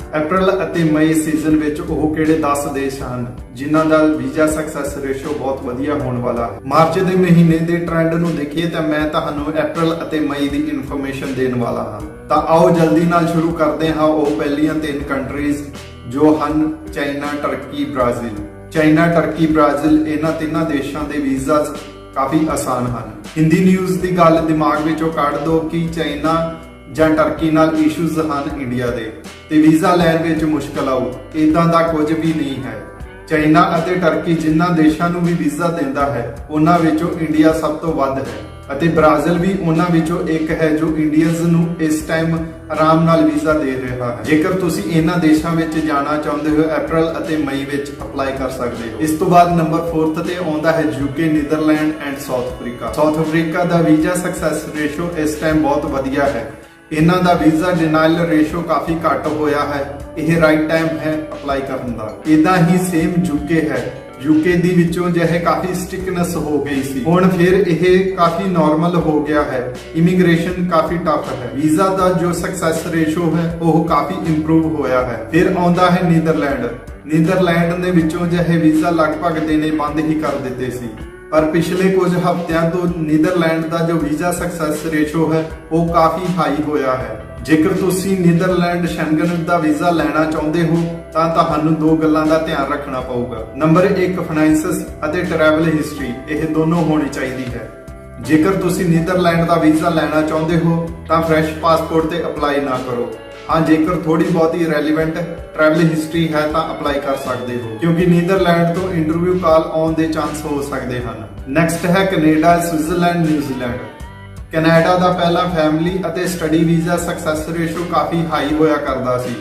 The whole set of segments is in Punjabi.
ਅਪ੍ਰੈਲ ਅਤੇ ਮਈ ਸੀਜ਼ਨ ਵਿੱਚ ਉਹ ਕਿਹੜੇ 10 ਦੇਸ਼ ਹਨ, ਜਿਨ੍ਹਾਂ ਦਾ ਵੀਜ਼ਾ ਸਕਸੈਸ ਰੇਸ਼ੋ ਬਹੁਤ ਵਧੀਆ ਹੋਣ ਵਾਲਾ ਹੈ? ਮਾਰਚ ਦੇ ਮਹੀਨੇ ਦੇ ਟ੍ਰੈਂਡ ਨੂੰ ਦੇਖੀਏ ਤਾਂ ਮੈਂ ਤੁਹਾਨੂੰ ਅਪ੍ਰੈਲ ਅਤੇ ਮਈ ਦੀ ਇਨਫੋਰਮੇਸ਼ਨ ਦੇਣ ਵਾਲਾ ਹਾਂ। ਤਾਂ ਆਓ ਜਲਦੀ ਨਾਲ ਸ਼ੁਰੂ ਕਰਦੇ ਹਾਂ ਉਹ ਪਹਿਲੀਆਂ ਤਿੰਨ ਕੰਟਰੀਜ਼ ਜੋ ਹਨ China Turkey Brazil China Turkey Brazil ਇਹਨਾਂ ਤਿੰਨਾਂ ਦੇਸ਼ਾਂ ਦੇ ਵੀਜ਼ਾਸ ਕਾਫੀ ਆਸਾਨ ਹਨ। ਹਿੰਦੀ ਨਿਊਜ਼ ਦੀ ਗੱਲ ਦਿਮਾਗ ਵਿੱਚੋਂ ਕੱਢ ਦਿਓ ਕਿ ਚਾਈਨਾ ਜਾਂ ਟਰਕੀ ਨਾਲ ਇਸ਼ੂਜ਼ ਹਨ ਇੰਡੀਆ ਦੇ, ਤੇ ਵੀਜ਼ਾ ਲੈਣ ਵਿੱਚ ਮੁਸ਼ਕਲ ਆਊ ਇਦਾਂ ਦਾ ਕੁਝ ਵੀ ਨਹੀਂ ਹੈ। ਚਾਈਨਾ ਅਤੇ ਟਰਕੀ ਜਿਨ੍ਹਾਂ ਦੇਸ਼ਾਂ ਨੂੰ ਵੀ ਵੀਜ਼ਾ ਦਿੰਦਾ ਹੈ, ਉਹਨਾਂ ਵਿੱਚੋਂ ਇੰਡੀਆ ਸਭ ਤੋਂ ਵੱਧ ਹੈ। ਅਤੇ ਬ੍ਰਾਜ਼ੀਲ ਵੀ ਉਹਨਾਂ ਵਿੱਚੋਂ ਇੱਕ ਹੈ ਜੋ ਇੰਡੀਅਨਸ ਨੂੰ ਇਸ ਟਾਈਮ ਆਰਾਮ ਨਾਲ ਵੀਜ਼ਾ ਦੇ ਰਿਹਾ ਹੈ। ਜੇਕਰ ਤੁਸੀਂ ਇਹਨਾਂ ਦੇਸ਼ਾਂ ਵਿੱਚ ਜਾਣਾ ਚਾਹੁੰਦੇ ਹੋ ਅਪ੍ਰੈਲ ਅਤੇ ਮਈ ਵਿੱਚ ਅਪਲਾਈ ਕਰ ਸਕਦੇ ਹੋ। ਇਸ ਤੋਂ ਬਾਅਦ ਨੰਬਰ 4th ਤੇ ਆਉਂਦਾ ਹੈ UK Netherland and South Africa South Africa the visa success ratio ਇਸ ਟਾਈਮ ਬਹੁਤ ਵਧੀਆ ਹੈ। ਇਹਨਾਂ ਦਾ ਵੀਜ਼ਾ ਡਿਨਾਈਲ ਰੇਸ਼ੋ ਕਾਫੀ ਘੱਟ ਹੋਇਆ ਹੈ, ਇਹ ਰਾਈਟ ਟਾਈਮ ਹੈ ਅਪਲਾਈ ਕਰਨ ਦਾ। ਇਦਾਂ ਹੀ ਸੇਮ ਯੂਕੇ ਹੈ। ਯੂਕੇ ਦੀ ਵਿੱਚੋਂ ਜਿਹੇ ਕਾਫੀ ਸਟਿਕਨੈਸ ਹੋ ਗਈ ਸੀ। ਹੁਣ ਫਿਰ ਇਹ ਕਾਫੀ ਨਾਰਮਲ ਹੋ ਗਿਆ ਹੈ। ਇਮੀਗ੍ਰੇਸ਼ਨ ਕਾਫੀ ਟਫ ਹੈ। ਵੀਜ਼ਾ ਦਾ ਜੋ ਸਕਸੈਸ ਰੇਸ਼ੋ ਹੈ, ਉਹ ਕਾਫੀ ਇੰਪਰੂਵ ਹੋਇਆ ਹੈ। ਫਿਰ ਆਉਂਦਾ ਹੈ ਨੀਦਰਲੈਂਡ ਨੀਦਰਲੈਂਡ ਦੇ ਵਿੱਚੋਂ ਜਿਹੇ ਵੀਜ਼ਾ ਲਗਭਗ ਦੇਣੇ ਬੰਦ ਹੀ ਕਰ ਦਿੱਤੇ ਸੀ। ਪਰ ਪਿਛਲੇ ਕੁਝ ਹਫ਼ਤਿਆਂ ਤੋਂ ਨੀਦਰਲੈਂਡ ਦਾ ਜੋ ਵੀਜ਼ਾ ਸਕਸੈਸ ਰੇਸ਼ੋ ਹੈ, ਉਹ ਕਾਫੀ ਹਾਈ ਹੋਇਆ ਹੈ। ਜੇਕਰ ਤੁਸੀਂ ਨੀਦਰਲੈਂਡ ਸ਼ੈਂਗਨ ਦਾ ਵੀਜ਼ਾ ਲੈਣਾ ਚਾਹੁੰਦੇ ਹੋ, ਤਾਂ ਤੁਹਾਨੂੰ ਦੋ ਗੱਲਾਂ ਦਾ ਧਿਆਨ ਰੱਖਣਾ ਪਊਗਾ। ਨੰਬਰ 1 ਫਾਈਨੈਂਸਸ ਅਤੇ ਟਰੈਵਲ ਹਿਸਟਰੀ। ਇਹ ਦੋਨੋਂ ਹੋਣੀ ਚਾਹੀਦੀ ਹੈ। ਜੇਕਰ ਤੁਸੀਂ ਨੀਦਰਲੈਂਡ ਦਾ ਵੀਜ਼ਾ ਲੈਣਾ ਚਾਹੁੰਦੇ ਹੋ, ਤਾਂ ਫਰੈਸ਼ ਪਾਸਪੋਰਟ ਤੇ ਅਪਲਾਈ ਨਾ ਕਰੋ। ਹਾਂ ਜੇਕਰ ਥੋੜੀ ਬਹੁਤੀ ਰੈਲੇਵੈਂਟ ਟਰੈਵਲ ਹਿਸਟਰੀ ਹੈ ਤਾਂ ਅਪਲਾਈ ਕਰ ਸਕਦੇ ਹੋ। ਕਿਉਂਕਿ ਨੀਦਰਲੈਂਡ ਤੋਂ ਇੰਟਰਵਿਊ ਕਾਲ ਆਉਣ ਦੇ ਚਾਂਸ ਹੋ ਸਕਦੇ ਹਨ। ਨੈਕਸਟ ਹੈ Canada Switzerland New Zealand Canada ਦਾ ਪਹਿਲਾ ਫੈਮਿਲੀ ਅਤੇ ਸਟੱਡੀ ਵੀਜ਼ਾ ਸਕਸੈਸ ਰੇਸ਼ੋ ਕਾਫੀ ਹਾਈ ਹੋਇਆ ਕਰਦਾ ਸੀ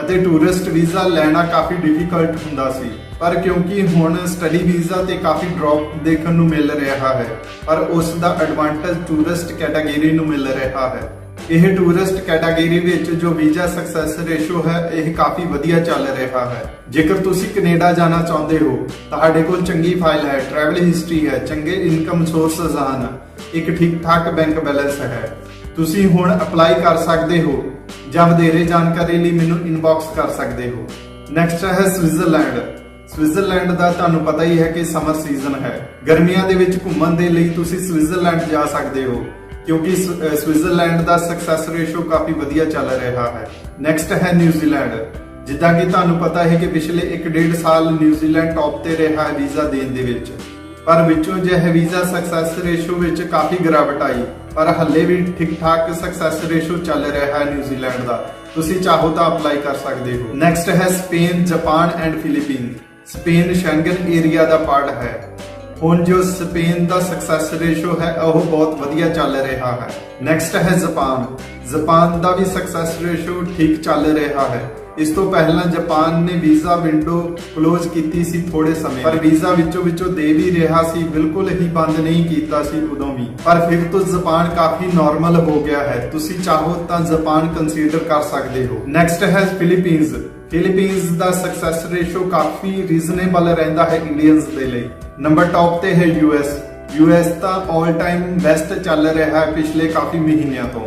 ਅਤੇ ਟੂਰਿਸਟ ਵੀਜ਼ਾ ਲੈਣਾ ਕਾਫੀ ਡਿਫਿਕਲਟ ਹੁੰਦਾ ਸੀ। ਪਰ ਕਿਉਂਕਿ ਹੁਣ ਸਟੱਡੀ ਵੀਜ਼ਾ ਤੇ ਕਾਫੀ ਡ੍ਰੌਪ ਦੇਖਣ ਨੂੰ ਮਿਲ ਰਿਹਾ ਹੈ, ਪਰ ਉਸ ਦਾ ਐਡਵਾਂਟੇਜ ਟੂਰਿਸਟ ਕੈਟਾਗਰੀ ਨੂੰ ਮਿਲ ਰਿਹਾ ਹੈ। ਇਹ ਟੂਰਿਸਟ ਕੈਟਾਗਰੀ ਵਿੱਚ ਜੋ ਵੀਜ਼ਾ ਸਕਸੈਸ ਰੇਸ਼ੋ ਹੈ, ਇਹ ਕਾਫੀ ਵਧੀਆ ਚੱਲ ਰਿਹਾ ਹੈ। ਜੇਕਰ ਤੁਸੀਂ ਕੈਨੇਡਾ ਜਾਣਾ ਚਾਹੁੰਦੇ ਹੋ, ਤੁਹਾਡੇ ਕੋਲ ਚੰਗੀ ਫਾਈਲ ਹੈ ਟਰੈਵਲ ਹਿਸਟਰੀ ਹੈ, ਚੰਗੇ ਇਨਕਮ ਸੋਰਸਸ ਹਨ, ਇੱਕ ਠੀਕ ਠਾਕ ਬੈਂਕ ਬੈਲੈਂਸ ਹੈ। ਤੁਸੀਂ ਹੁਣ ਅਪਲਾਈ ਕਰ ਸਕਦੇ ਹੋ, ਜਾਂ ਵਧੇਰੇ ਜਾਣਕਾਰੀ ਲਈ ਮੈਨੂੰ ਇਨਬਾਕਸ ਕਰ ਸਕਦੇ ਹੋ। ਨੈਕਸਟ ਹੈ ਸਵਿਟਜ਼ਰਲੈਂਡ ਸਵਿਟਜ਼ਰਲੈਂਡ ਦਾ ਤੁਹਾਨੂੰ ਪਤਾ ਹੀ ਹੈ ਕਿ ਸਮਰ ਸੀਜ਼ਨ ਹੈ। ਗਰਮੀਆਂ ਦੇ ਵਿੱਚ ਘੁੰਮਣ ਦੇ ਲਈ ਤੁਸੀਂ ਸਵਿਟਜ਼ਰਲੈਂਡ ਜਾ ਸਕਦੇ ਹੋ। ਕਿਉਂਕਿ ਸਵਿਟਜ਼ਰਲੈਂਡ ਦਾ ਸਕਸੈਸ ਰੇਸ਼ੋ ਕਾਫੀ ਵਧੀਆ ਚੱਲ ਰਿਹਾ ਹੈ। ਨੈਕਸਟ ਹੈ ਨਿਊਜ਼ੀਲੈਂਡ ਜਿੱਦਾਂ ਕਿ ਤੁਹਾਨੂੰ ਪਤਾ ਹੈ ਕਿ ਪਿਛਲੇ 1.5 ਸਾਲ ਨਿਊਜ਼ੀਲੈਂਡ ਟੌਪ ਤੇ ਰਿਹਾ ਹੈ ਵੀਜ਼ਾ ਦੇਣ ਦੇ ਵਿੱਚ। ਪਰ ਵਿੱਚੋਂ ਜਿਹੇ ਵੀਜ਼ਾ ਸਕਸੈਸ ਰੇਸ਼ੋ ਵਿੱਚ ਕਾਫੀ ਗਿਰਾਵਟ ਆਈ, ਪਰ ਹੱਲੇ ਵੀ ਠੀਕ ਠਾਕ ਸਕਸੈਸ ਰੇਸ਼ੋ ਚੱਲ ਰਿਹਾ ਹੈ ਨਿਊਜ਼ੀਲੈਂਡ ਦਾ। ਤੁਸੀਂ ਚਾਹੋ ਤਾਂ ਅਪਲਾਈ ਕਰ ਸਕਦੇ ਹੋ। ਨੈਕਸਟ ਹੈ Spain Japan and Philippine Spain Schengen area the part ਹੈ। ਹੁਣ ਜੋ ਸਪੇਨ ਦਾ ਸਕਸੈਸ ਰੇਸ਼ੋ ਹੈ, ਉਹ ਬਹੁਤ ਵਧੀਆ ਚੱਲ ਰਿਹਾ ਹੈ। ਨੈਕਸਟ ਹੈ ਜਾਪਾਨ ਜਾਪਾਨ ਦਾ ਵੀ ਸਕਸੈਸ ਰੇਸ਼ੋ ਠੀਕ ਚੱਲ ਰਿਹਾ ਹੈ। ਇਸ ਤੋਂ ਪਹਿਲਾਂ ਜਾਪਾਨ ਨੇ ਵੀਜ਼ਾ ਵਿੰਡੋ ਕਲੋਜ਼ ਕੀਤੀ ਸੀ ਥੋੜੇ ਸਮੇਂ। ਪਰ ਵੀਜ਼ਾ ਵਿੱਚੋਂ ਵਿੱਚੋਂ ਦੇ ਵੀ ਰਿਹਾ ਸੀ, ਬਿਲਕੁਲ ਹੀ ਬੰਦ ਨਹੀਂ ਕੀਤਾ ਸੀ ਉਦੋਂ ਵੀ। ਪਰ ਫਿਰ ਤੋਂ ਜਾਪਾਨ ਕਾਫੀ ਨਾਰਮਲ ਹੋ ਗਿਆ ਹੈ। ਤੁਸੀਂ ਚਾਹੋ ਤਾਂ ਜਾਪਾਨ ਕੰਸੀਡਰ ਕਰ ਸਕਦੇ ਹੋ। ਨੈਕਸਟ ਹੈ ਫਿਲੀਪੀਨਜ਼ ਫਿਲੀਪੀਨਜ਼ ਦਾ ਸਕਸੈਸ ਰੇਸ਼ੋ ਕਾਫੀ ਰੀਜ਼ਨੇਬਲ ਰਹਿੰਦਾ ਹੈ ਇੰਡੀਅਨਸ ਦੇ ਲਈ। ਨੰਬਰ ਟਾਪ ਤੇ ਹੈ ਯੂਐਸ ਯੂਐਸ ਤਾਂ 올 ਟਾਈਮ ਬੈਸਟ ਚੱਲ ਰਿਹਾ ਹੈ ਪਿਛਲੇ ਕਾਫੀ ਮਹੀਨਿਆਂ ਤੋਂ।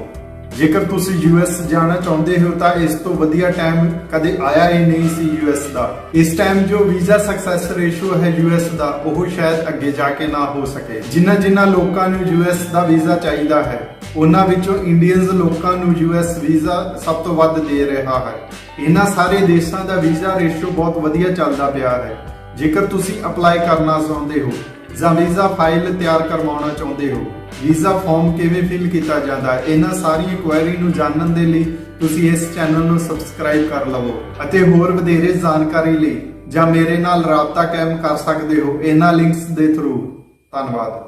ਜੇਕਰ ਤੁਸੀਂ ਯੂਐਸ ਜਾਣਾ ਚਾਹੁੰਦੇ ਹੋ ਤਾਂ ਇਸ ਤੋਂ ਵਧੀਆ ਟਾਈਮ ਕਦੇ ਆਇਆ ਹੀ ਨਹੀਂ ਸੀ ਯੂਐਸ ਦਾ। ਇਸ ਟਾਈਮ ਜੋ ਵੀਜ਼ਾ ਸਕਸੈਸ ਰੇਸ਼ੋ ਹੈ ਯੂਐਸ ਦਾ, ਉਹ ਸ਼ਾਇਦ ਅੱਗੇ ਜਾ ਕੇ ਨਾ ਹੋ ਸਕੇ। ਜਿਨ੍ਹਾਂ ਜਿਨ੍ਹਾਂ ਲੋਕਾਂ ਨੂੰ ਯੂਐਸ ਦਾ ਵੀਜ਼ਾ ਚਾਹੀਦਾ ਹੈ ਉਹਨਾਂ ਵਿੱਚੋਂ ਇੰਡੀਅਨਸ ਲੋਕਾਂ ਨੂੰ ਯੂਐਸ ਵੀਜ਼ਾ ਸਭ ਤੋਂ ਵੱਧ ਦੇ ਰਿਹਾ ਹੈ। ਇਹਨਾਂ ਸਾਰੇ ਦੇਸ਼ਾਂ ਦਾ ਵੀਜ਼ਾ ਰੇਸ਼ੋ ਬਹੁਤ ਵਧੀਆ ਚੱਲਦਾ ਪਿਆ ਹੈ। ਜੇਕਰ ਤੁਸੀਂ ਅਪਲਾਈ ਕਰਨਾ ਚਾਹੁੰਦੇ ਹੋ ਜਾਂ ਵੀਜ਼ਾ ਫਾਈਲ ਤਿਆਰ ਕਰਵਾਉਣਾ ਚਾਹੁੰਦੇ ਹੋ, ਵੀਜ਼ਾ ਫਾਰਮ ਕਿਵੇਂ ਫਿਲ ਕੀਤਾ ਜਾਂਦਾ ਹੈ, ਇਹਨਾਂ ਸਾਰੀਆਂ ਕੁਐਰੀ ਨੂੰ ਜਾਣਨ ਦੇ ਲਈ ਤੁਸੀਂ ਇਸ ਚੈਨਲ ਨੂੰ ਸਬਸਕ੍ਰਾਈਬ ਕਰ ਲਵੋ ਅਤੇ ਹੋਰ ਵਧੇਰੇ ਜਾਣਕਾਰੀ ਲਈ ਜਾਂ ਮੇਰੇ ਨਾਲ ਰਾਬਤਾ ਕਾਇਮ ਕਰ ਸਕਦੇ ਹੋ, ਇਹਨਾਂ ਲਿੰਕਸ ਦੇ ਥਰੂ। ਧੰਨਵਾਦ।